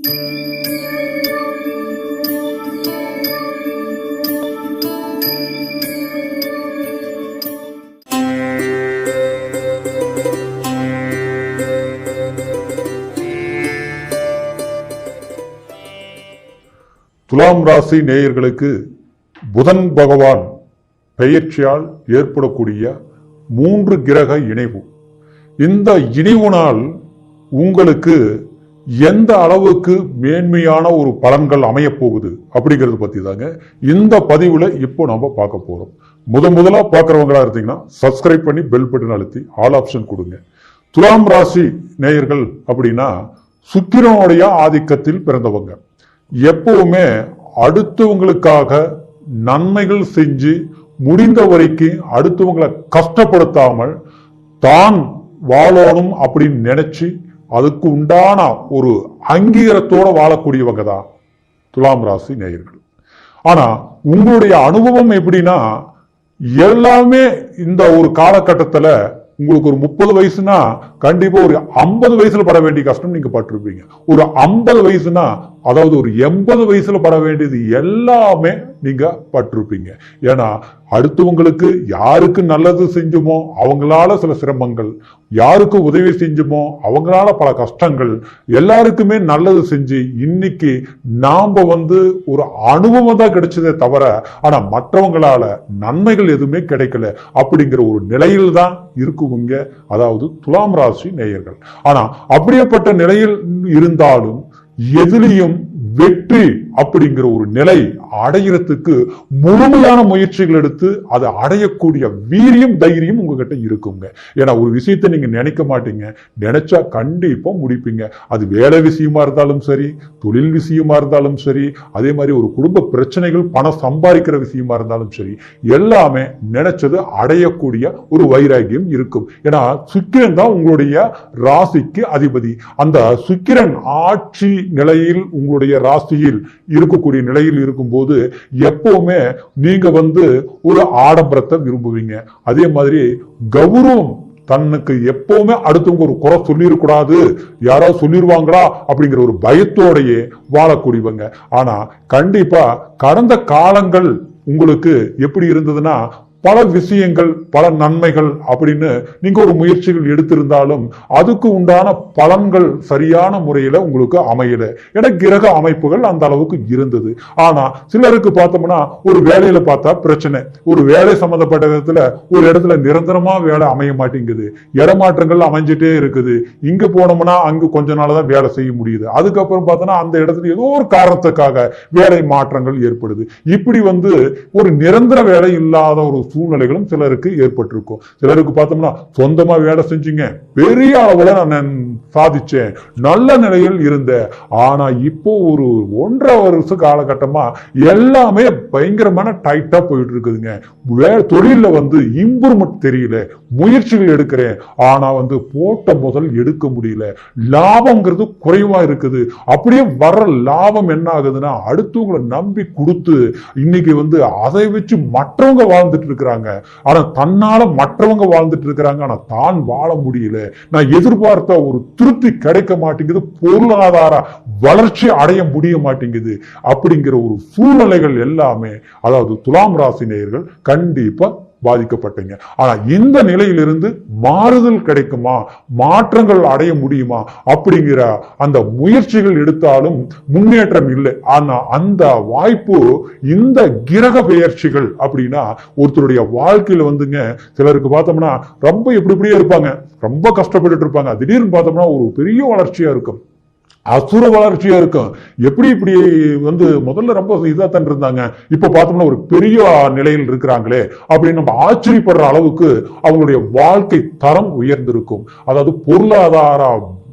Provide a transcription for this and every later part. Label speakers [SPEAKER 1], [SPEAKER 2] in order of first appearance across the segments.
[SPEAKER 1] துலாம் ராசி நேயர்களுக்கு புதன் பகவான் பெயர்ச்சியால் ஏற்படக்கூடிய மூன்று கிரக இணைவு. இந்த இணைவுனால் உங்களுக்கு எந்த அளவுக்கு மேன்மையான ஒரு பலன்கள் அமையப்போகுது அப்படிங்கிறது தாங்க இந்த பதிவில் இப்போ நம்ம பார்க்க போகிறோம் முத முதலா பார்க்குறவங்களா இருந்தீங்கன்னா சப்ஸ்கிரைப் பண்ணி பெல் பட்டன் அழுத்தி ஆல் ஆப்ஷன் கொடுங்க. துலாம் ராசி நேயர்கள் அப்படின்னா சுக்கிரனுடைய ஆதிக்கத்தில் பிறந்தவங்க. எப்பவுமே அடுத்தவங்களுக்காக நன்மைகள் செஞ்சு முடிந்த வரைக்கும் அடுத்தவங்களை கஷ்டப்படுத்தாமல் தான் வாழணும் அப்படின்னு நினைச்சு அதுக்கு உண்டான ஒரு அங்கீகாரத்தோட வாழக்கூடியவங்க தான் துலாம் ராசி நேயர்கள். ஆனா உங்களுடைய அனுபவம் எப்படின்னா எல்லாமே இந்த ஒரு காலகட்டத்துல உங்களுக்கு ஒரு முப்பது வயசுனா கண்டிப்பா ஒரு ஐம்பது வயசுல பட வேண்டிய கஷ்டம் நீங்க பட்டிருப்பீங்க. ஒரு ஐம்பது வயசுனா அதாவது ஒரு எண்பது வயசுல பட வேண்டியது எல்லாமே நீங்க பட்டிருப்பீங்க. ஏன்னா அடுத்தவங்களுக்கு யாருக்கு நல்லது செஞ்சுமோ அவங்களால சில சிரமங்கள் யாருக்கு உதவி செஞ்சுமோ அவங்களால பல கஷ்டங்கள் எல்லாருக்குமே நல்லது செஞ்சு இன்னைக்கு நாம வந்து ஒரு அனுபவம் தான் கிடைச்சதே தவிர ஆனா மற்றவங்களால நன்மைகள் எதுவுமே கிடைக்கல அப்படிங்கிற ஒரு நிலையில் தான் இருக்குவங்க. அதாவது துலாம் ராசி நேயர்கள். ஆனா அப்படியேப்பட்ட நிலையில் இருந்தாலும் எதிலையும் வெற்றி அப்படிங்கிற ஒரு நிலை அடையிறதுக்கு முழுமையான முயற்சிகள் எடுத்து அதை அடையக்கூடிய வீரியம் தைரியம் உங்ககிட்ட இருக்குங்க. ஏன்னா ஒரு விஷயத்தை நீங்க நினைக்க மாட்டீங்க. நினைச்சா கண்டிப்பா முடிப்பீங்க. அது வேலை விஷயமா இருந்தாலும் சரி தொழில் விஷயமா இருந்தாலும் சரி அதே மாதிரி ஒரு குடும்ப பிரச்சனைகள் பணம் சம்பாதிக்கிற விஷயமா இருந்தாலும் சரி எல்லாமே நினைச்சது அடையக்கூடிய ஒரு வைராகியம் இருக்கும். ஏன்னா சுக்கிரன் தான் உங்களுடைய ராசிக்கு அதிபதி. அந்த சுக்கிரன் ஆட்சி நிலையில் உங்களுடைய ராசியில் இருக்கக்கூடிய நிலையில் இருக்கும்போது எப்பவுமே நீங்க வந்து ஒரு ஆடம்பரத்தை விரும்புவீங்க. அதே மாதிரி கௌரவம் தன்னுக்கு எப்பவுமே அடுத்தவங்க ஒரு குறை சொல்லிடக்கூடாது யாராவது சொல்லிடுவாங்களா அப்படிங்கிற ஒரு பயத்தோடையே வாழக்கூடியவங்க. ஆனா கண்டிப்பா கடந்த காலங்கள் உங்களுக்கு எப்படி இருந்ததுன்னா பல விஷயங்கள் பல நன்மைகள் அப்படின்னு நீங்க ஒரு முயற்சிகள் எடுத்திருந்தாலும் அதுக்கு உண்டான பலன்கள் சரியான முறையில உங்களுக்கு அமையல. ஏன்னா கிரக அமைப்புகள் அந்த அளவுக்கு இருந்தது. ஆனா சிலருக்கு பார்த்தோம்னா ஒரு வேலையில பார்த்தா பிரச்சனை. ஒரு வேலை சம்பந்தப்பட்ட விதத்துல ஒரு இடத்துல நிரந்தரமா வேலை அமைய மாட்டேங்குது. இடமாற்றங்கள் அமைஞ்சிட்டே இருக்குது. இங்க போனோம்னா அங்க கொஞ்ச நாள் தான் வேலை செய்ய முடியுது. அதுக்கப்புறம் பார்த்தோம்னா அந்த இடத்துல ஏதோ ஒரு காரணத்துக்காக வேலை மாற்றங்கள் ஏற்படுது. இப்படி வந்து ஒரு நிரந்தர வேலை இல்லாத ஒரு சூழ்நிலைகளும் சிலருக்கு ஏற்பட்டிருக்கும். சிலருக்கு பார்த்தோம்னா சொந்தமா வேலை செஞ்சீங்க. பெரிய அளவுல நான் சாதிச்சேன். நல்ல நிலையில் இருந்தேன். ஆனா இப்போ ஒரு ஒன்றரை வருஷ காலகட்டமா எல்லாமே பயங்கரமான டைட்டா போயிட்டு இருக்குதுங்க. வே தொழில வந்து இம்ப்ரூவ்மெண்ட் தெரியல. முயற்சிகள் எடுக்கிறேன். ஆனா வந்து போட்ட முதல் எடுக்க முடியல. லாபம்ங்கிறது குறைவா இருக்குது. அப்படியே வர்ற லாபம் என்ன ஆகுதுன்னா அடுத்தவங்களை நம்பி கொடுத்து இன்னைக்கு வந்து அதை வச்சு மற்றவங்க வாழ்ந்துட்டு இருக்கிறாங்க. ஆனா தன்னால மற்றவங்க வாழ்ந்துட்டு இருக்கிறாங்க. ஆனா தான் வாழ முடியல. நான் எதிர்பார்த்த ஒரு திருப்தி கிடைக்க மாட்டேங்குது. பொருளாதார வளர்ச்சி அடைய முடிய மாட்டேங்குது. அப்படிங்கிற ஒரு சூழ்நிலைகள் எல்லாமே அதாவது துலாம் ராசி நேயர்கள் கண்டிப்பா பாதிக்கப்பட்டீங்க. ஆனா இந்த நிலையிலிருந்து மாறுதல் கிடைக்குமா? மாற்றங்கள் அடைய முடியுமா? அப்படிங்கிற அந்த முயற்சிகள் எடுத்தாலும் முன்னேற்றம் இல்லை. ஆனா அந்த வாய்ப்பு இந்த கிரக பெயர்ச்சிகள் அப்படின்னா ஒருத்தருடைய வாழ்க்கையில வந்துங்க சிலருக்கு பார்த்தோம்னா ரொம்ப எப்படி இப்படியே இருப்பாங்க. ரொம்ப கஷ்டப்பட்டுட்டு இருப்பாங்க. திடீர்னு பார்த்தோம்னா ஒரு பெரிய வளர்ச்சியா இருக்கும். அசுர வளர்ச்சியா இருக்கும். எப்படி இப்படி வந்து முதல்ல ரொம்ப இதா தான் இருந்தாங்க. இப்ப பார்த்தோம்னா ஒரு பெரிய நிலையில் இருக்கிறாங்களே அப்படின்னு நம்ம ஆச்சரியப்படுற அளவுக்கு அவங்களுடைய வாழ்க்கை தரம் உயர்ந்திருக்கும். அதாவது பொருளாதார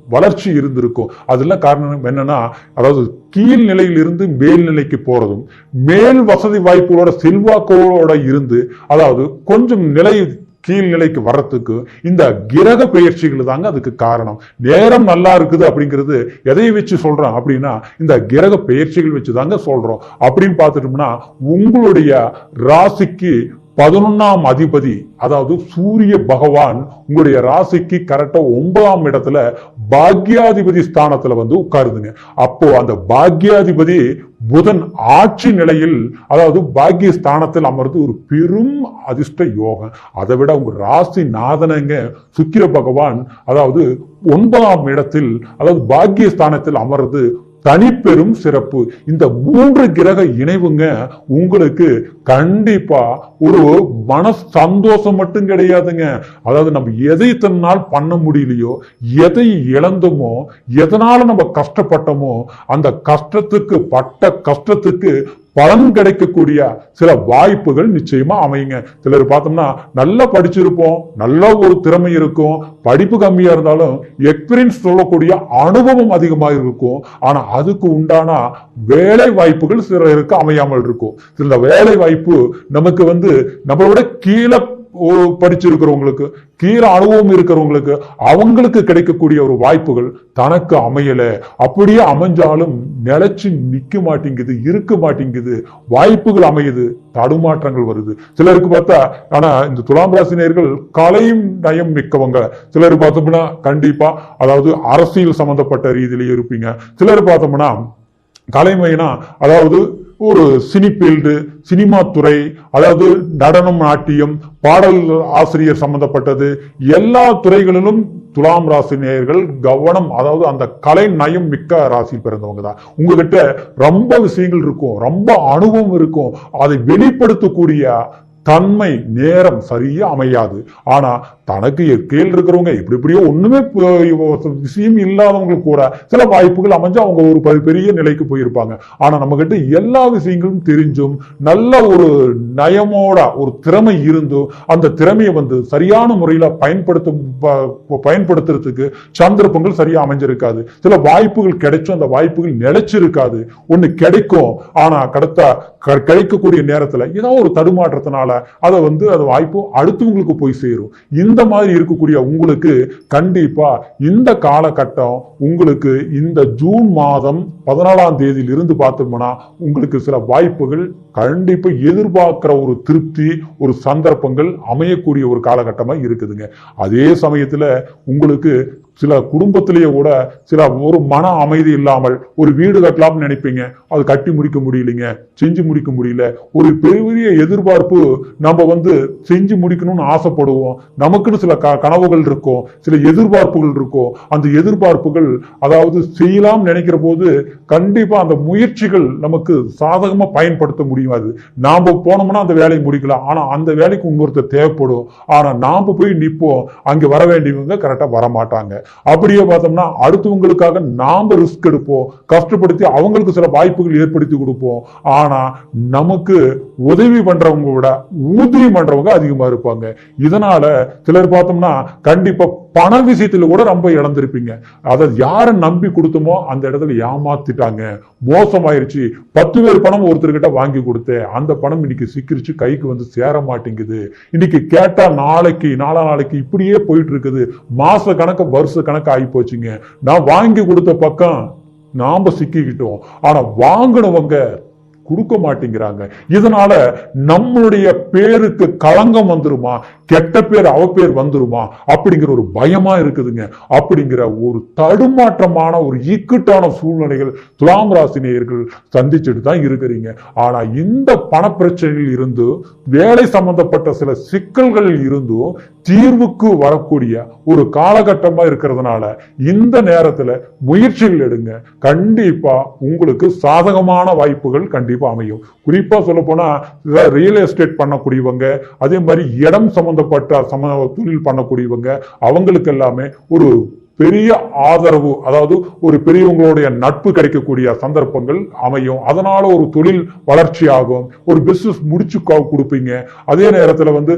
[SPEAKER 1] வளர்ச்சி இருந்திருக்கும். அதெல்லாம் காரணம் என்னன்னா அதாவது கீழ் நிலையில் இருந்து மேல் நிலைக்கு போறதும் மேல் வசதி வாய்ப்புகளோட செல்வாக்கோட இருந்து அதாவது கொஞ்சம் நிலை கீழ்நிலைக்கு வர்றதுக்கு இந்த கிரக பெயர்ச்சிகள் தாங்க அதுக்கு காரணம். நேரம் நல்லா இருக்குது அப்படிங்கிறது எதை வச்சு சொல்கிறோம் அப்படின்னா இந்த கிரக பெயர்ச்சிகள் வச்சு தாங்க சொல்றோம். அப்படின்னு பார்த்துட்டோம்னா உங்களுடைய ராசிக்கு பதினொன்னாம் அதிபதி அதாவது சூரிய பகவான் உங்களுடைய ராசிக்கு கரெக்டா ஒன்பதாம் இடத்துல பாக்யாதிபதி ஸ்தானத்துல வந்து உட்காருதுங்க. அப்போ அந்த பாக்யாதிபதி புதன் ஆட்சி நிலையில் அதாவது பாக்கிய ஸ்தானத்தில் அமர்ந்து ஒரு பெரும் அதிர்ஷ்ட யோகம். அதை விட உங்க ராசி நாதனங்க சுக்கிர பகவான் அதாவது ஒன்பதாம் இடத்தில் அதாவது பாக்கிய ஸ்தானத்தில் அமர்ந்து தனிப்பெரும் சிறப்பு. இந்த மூன்று கிரக இணைவுங்க உங்களுக்கு கண்டிப்பா ஒரு மன சந்தோஷம் மட்டும் கிடையாதுங்க. அதாவது நம்ம எதை இத்தனை நாள் பண்ண முடியலையோ எதை இழந்தோமோ எதனால நம்ம கஷ்டப்பட்டோமோ அந்த கஷ்டத்துக்கு பட்ட கஷ்டத்துக்கு பலன் கிடைக்கக்கூடிய சில வாய்ப்புகள் நிச்சயமா அமையுங்க. சிலர் பார்த்தோம்னா நல்லா படிச்சிருப்போம் நல்ல ஒரு திறமை இருக்கும் படிப்பு கம்மியா இருந்தாலும் எக்ஸ்பீரியன்ஸ் சொல்லக்கூடிய அனுபவம் அதிகமாக இருக்கும். ஆனா அதுக்கு உண்டான வேலை வாய்ப்புகள் சிலருக்கு அமையாமல் இருக்கும். சில வேலை வாய்ப்பு நமக்கு வந்து நம்மளோட கீழே படிச்சிருக்கிறவங்களுக்கு கீழே அனுபவம் இருக்கிறவங்களுக்கு அவங்களுக்கு கிடைக்கக்கூடிய ஒரு வாய்ப்புகள் தனக்கு அமையல. அப்படியே அமைஞ்சாலும் நிலைச்சு நிக்க மாட்டேங்குது இருக்க மாட்டேங்குது. வாய்ப்புகள் அமையுது தடுமாற்றங்கள் வருது. சிலருக்கு பார்த்தா ஆனா இந்த துலாம் ராசினியர்கள் கலையும் நயம் மிக்கவங்க. சிலர் பார்த்தோம்னா கண்டிப்பா அதாவது அரசியல் சம்பந்தப்பட்ட ரீதியிலேயே இருப்பீங்க. சிலர் பார்த்தோம்னா கலைமைனா அதாவது ஒரு சினி ஃபீல்டு சினிமா துறை அதாவது நடனம் நாட்டியம் பாடல் ஆசிரியர் சம்பந்தப்பட்டது எல்லா துறைகளிலும் துலாம் ராசி நேயர்கள் கவனம் அதாவது அந்த கலை நயம் மிக்க ராசி பிறந்தவங்க தான். உங்ககிட்ட ரொம்ப விஷயங்கள் இருக்கும் ரொம்ப அனுபவம் இருக்கும். அதை வெளிப்படுத்தக்கூடிய தன்மை நேரம் சரியா அமையாது. ஆனா தனக்கு கீழ் இருக்கிறவங்க இப்படி இப்படியோ ஒண்ணுமே விஷயம் இல்லாதவங்களுக்கு கூட சில வாய்ப்புகள் அமைஞ்சு அவங்க ஒரு பெரிய நிலைக்கு போயிருப்பாங்க. ஆனா நம்ம கிட்ட எல்லா விஷயங்களும் தெரிஞ்சும் நல்ல ஒரு நயமோட ஒரு திறமை இருந்தும் அந்த திறமையை வந்து சரியான முறையில பயன்படுத்தும் ப- பயன்படுத்துறதுக்கு சந்தர்ப்பங்கள் சரியா அமைஞ்சிருக்காது. சில வாய்ப்புகள் கிடைச்சும் அந்த வாய்ப்புகள் நிலைச்சிருக்காது. ஒண்ணு கிடைக்கும் ஆனா கடத்த கிடைக்கக்கூடிய நேரத்துல ஏதோ ஒரு தடுமாற்றத்தினால அதை வந்து அது வாய்ப்பு அடுத்தவங்களுக்கு போய் சேரும். இந்த மாதிரி இருக்கக்கூடிய உங்களுக்கு கண்டிப்பா இந்த காலகட்டம் உங்களுக்கு இந்த ஜூன் மாதம் பதினாலாம் தேதியில் இருந்து பார்த்தோம்னா உங்களுக்கு சில வாய்ப்புகள் கண்டிப்பா எதிர்பார்க்கிற ஒரு திருப்தி ஒரு சந்தர்ப்பங்கள் அமையக்கூடிய ஒரு காலகட்டமா இருக்குதுங்க. அதே சமயத்துல உங்களுக்கு சில குடும்பத்திலேயே கூட சில ஒரு மன அமைதி இல்லாமல் ஒரு வீடு கட்டலாம்னு நினைப்பீங்க. அது கட்டி முடிக்க முடியலைங்க. செஞ்சு முடிக்க முடியல. ஒரு பெரிய எதிர்பார்ப்பு நம்ம வந்து செஞ்சு முடிக்கணும்னு ஆசைப்படுவோம். நமக்குன்னு சில க கனவுகள் இருக்கும். சில எதிர்பார்ப்புகள் இருக்கும். அந்த எதிர்பார்ப்புகள் அதாவது செய்யலாம் நினைக்கிற போது கண்டிப்பா அந்த முயற்சிகள் நமக்கு சாதகமா பயன்படுத்த முடியாது நாம போனோம்னா அந்த வேலையை முடிக்கலாம். ஆனா அந்த வேலைக்கு இன்னொருத்தர் தேவைப்படும். ஆனா நாம போய் நிற்போம் அங்க வர வேண்டியவங்க கரெக்டா வர மாட்டாங்க அப்படியே பார்த்தோம்னா அடுத்தவங்களுக்காக நாம ரிஸ்க் எடுப்போம். கஷ்டப்படுத்தி அவங்களுக்கு சில வாய்ப்புகள் ஏற்படுத்தி கொடுப்போம். ஆனா நமக்கு உதவி பண்றவங்க விட ஊதியம் பண்றவங்க அதிகமா இருப்பாங்க. இதனால சிலர் பார்த்தோம்னா கண்டிப்பா பண விஷயத்துல கூட ரொம்ப இழந்திருப்பீங்க. அதை யாரை நம்பி கொடுத்தோமோ அந்த இடத்துல ஏமாத்திட்டாங்க. மோசமாயிருச்சு. பத்து பேர் பணம் ஒருத்தர்கிட்ட வாங்கி கொடுத்தேன். அந்த பணம் இன்னைக்கு சிக்கிரிச்சு. கைக்கு வந்து சேர மாட்டேங்குது. இன்னைக்கு கேட்டா நாளைக்கு நாளா நாளைக்கு இப்படியே போயிட்டு இருக்குது மாச கணக்கு வருஷ கணக்கு ஆகி போச்சுங்க. நான் வாங்கி கொடுத்த பக்கம் நாம சிக்கிக்கிட்டோம். ஆனா வாங்கினவங்க கொடுக்க மாட்டேங்கிறாங்க. இதனால நம்மளுடைய பேருக்கு களங்கம் வந்துருமா? கெட்ட பேர் அவ பேர் வந்துருமா? அப்படிங்கிற ஒரு பயமா இருக்குதுங்க. அப்படிங்கிற ஒரு தடுமாற்றமான ஒரு இக்கட்டான சூழ்நிலைகள் துலாம் ராசி நேயர்கள் சந்திச்சுட்டு தான் இருக்கிறீங்க. ஆனா இந்த பணப்பிரச்சனையில் இருந்து வேலை சம்பந்தப்பட்ட சில சிக்கல்களில் இருந்தும் தீர்வுக்கு வரக்கூடிய ஒரு காலகட்டமா இருக்கிறதுனால இந்த நேரத்துல முயற்சிகள் எடுங்க. கண்டிப்பா உங்களுக்கு சாதகமான வாய்ப்புகள் கண்டிப்பா அமையும். குறிப்பா சொல்ல போனா ரியல் எஸ்டேட் பண்ணக்கூடியவங்க அதே மாதிரி இடம் சம்பந்தப்பட்ட சம தொழில் பண்ணக்கூடியவங்க அவங்களுக்கு எல்லாமே ஒரு பெரிய ஆதரவு அதாவது ஒரு பெரியவங்களுடைய நட்பு கிடைக்கக்கூடிய சந்தர்ப்பங்கள் அமையும். அதனால ஒரு தொழில் வளர்ச்சி ஆகும் ஒரு பிசினஸ் முடிச்சு கொடுப்பீங்க. அதே நேரத்தில் வந்து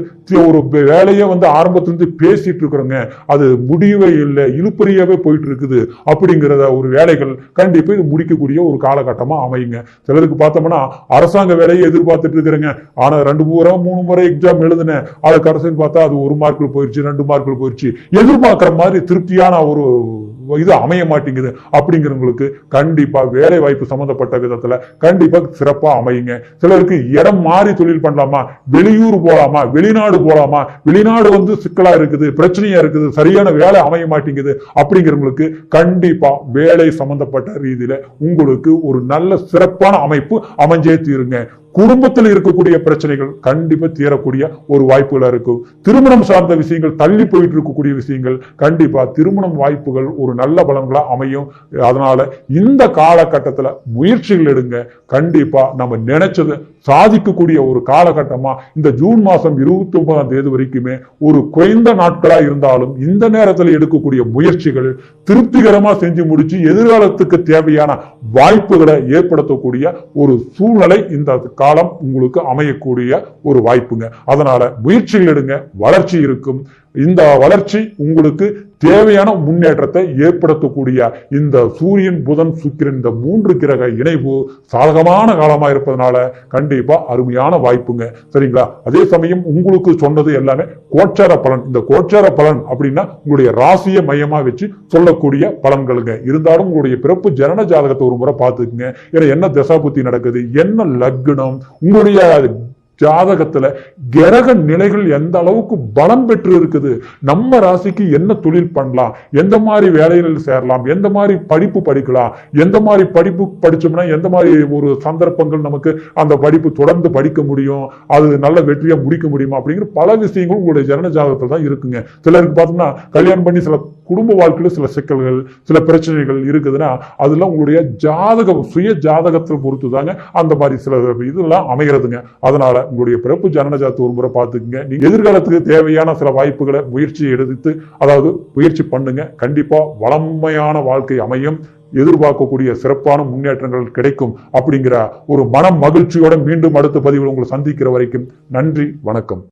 [SPEAKER 1] ஒரு வேலையை வேலையே வந்து ஆரம்பத்திலிருந்து பேசிட்டு இருக்கிறோங்க. அது முடியவே இல்லை இழுப்பறியாவே போயிட்டு இருக்குது அப்படிங்கிறத ஒரு வேலைகள் கண்டிப்பாக இது முடிக்கக்கூடிய ஒரு காலகட்டமாக அமையுங்க. சிலருக்கு பார்த்தோம்னா அரசாங்க வேலையை எதிர்பார்த்துட்டு இருக்கிறேங்க. ஆனால் ரெண்டு முறை மூணு முறை எக்ஸாம் எழுதினேன். அதுக்கு அரசுன்னு பார்த்தா அது ஒரு மார்க்கில் போயிடுச்சு ரெண்டு மார்க்கில் போயிடுச்சு எதிர்பார்க்குற மாதிரி திருப்தியான ஒரு இது அமைய மாட்டேங்குது அப்படிங்கிறவங்களுக்கு கண்டிப்பா வேலை வாய்ப்பு சம்பந்தப்பட்ட விதத்துல கண்டிப்பா சிறப்பா அமையுங்க. சிலருக்கு இடம் மாறி தொழில் பண்ணலாமா? வெளியூர் போலாமா? வெளிநாடு போலாமா? வெளிநாடு வந்து சிக்கலா இருக்குது பிரச்சனையா இருக்குது சரியான வேலை அமைய மாட்டேங்குது அப்படிங்கிறவங்களுக்கு கண்டிப்பா வேலை சம்மந்தப்பட்ட ரீதியில உங்களுக்கு ஒரு நல்ல சிறப்பான அமைப்பு அமைஞ்சே தீருங்க. குடும்பத்தில் இருக்கக்கூடிய பிரச்சனைகள் கண்டிப்பா தீரக்கூடிய ஒரு வாய்ப்புகளா இருக்கும். திருமணம் சார்ந்த விஷயங்கள் தள்ளி போயிட்டு இருக்கக்கூடிய விஷயங்கள் கண்டிப்பா திருமணம் வாய்ப்புகள் ஒரு நல்ல பலன்களா அமையும். அதனால இந்த காலகட்டத்துல முயற்சிகள் எடுங்க. கண்டிப்பா நம்ம நினைச்சது சாதிக்கக்கூடிய ஒரு காலகட்டமா இந்த ஜூன் மாசம் இருபத்தி ஒன்பதாம் தேதி வரைக்குமே ஒரு குறைந்த நாட்களா இருந்தாலும் இந்த நேரத்தில் எடுக்கக்கூடிய முயற்சிகள் திருப்திகரமா செஞ்சு முடிச்சு எதிர்காலத்துக்கு தேவையான வாய்ப்புகளை ஏற்படுத்தக்கூடிய ஒரு சூழ்நிலை இந்த காலம் உங்களுக்கு அமையக்கூடிய ஒரு வாய்ப்புங்க. அதனால முயற்சிகள் எடுங்க வளர்ச்சி இருக்கும். இந்த வளர்ச்சி உங்களுக்கு தேவையான முன்னேற்றத்தை ஏற்படுத்தக்கூடிய இந்த சூரியன் புதன் சுக்கிரன் இந்த மூன்று கிரக இணைவு சாதகமான காலமா இருப்பதனால கண்டிப்பாக அருமையான வாய்ப்புங்க. சரிங்களா? அதே சமயம் உங்களுக்கு சொன்னது எல்லாமே கோச்சார பலன். இந்த கோச்சார பலன் அப்படின்னா உங்களுடைய ராசியை மையமாக வச்சு சொல்லக்கூடிய பலன்களுங்க. இருந்தாலும் உங்களுடைய பிறப்பு ஜனன ஜாதகத்தை ஒரு முறை பார்த்துக்குங்க. ஏன்னா என்ன தசாபுத்தி நடக்குது? என்ன லக்னம்? உங்களுடைய ஜாதகத்துல கிரக நிலைகள் எந்த அளவுக்கு பலம் பெற்று இருக்குது? நம்ம ராசிக்கு என்ன தொழில் பண்ணலாம்? எந்த மாதிரி வேலைகளில் சேரலாம்? எந்த மாதிரி படிப்பு படிக்கலாம்? எந்த மாதிரி படிப்பு படிச்சோம்னா எந்த மாதிரி ஒரு சந்தர்ப்பங்கள் நமக்கு அந்த படிப்பு தொடர்ந்து படிக்க முடியும்? அது நல்ல வெற்றியா முடிக்க முடியுமா? அப்படிங்கிற பல விஷயங்களும் உங்களுடைய ஜனன ஜாதகத்துல தான் இருக்குங்க. சிலருக்கு பார்த்தோம்னா கல்யாணம் பண்ணி சில குடும்ப வாழ்க்கையில சில சிக்கல்கள் சில பிரச்சனைகள் இருக்குதுன்னா அதெல்லாம் உங்களுடைய ஜாதகம் சுய ஜாதகத்தை பொறுத்து தாங்க அந்த மாதிரி சில இதெல்லாம் அமைகிறதுங்க. அதனால உங்களுடைய பிறப்பு ஜனன ஒரு முறை பார்த்துக்குங்க. நீங்க எதிர்காலத்துக்கு தேவையான சில வாய்ப்புகளை முயற்சி எடுத்து அதாவது முயற்சி பண்ணுங்க. கண்டிப்பா வளமையான வாழ்க்கை அமையும். எதிர்பார்க்கக்கூடிய சிறப்பான முன்னேற்றங்கள் கிடைக்கும் அப்படிங்கிற ஒரு மன மகிழ்ச்சியோட மீண்டும் அடுத்த பதிவில் உங்களை சந்திக்கிற வரைக்கும் நன்றி வணக்கம்.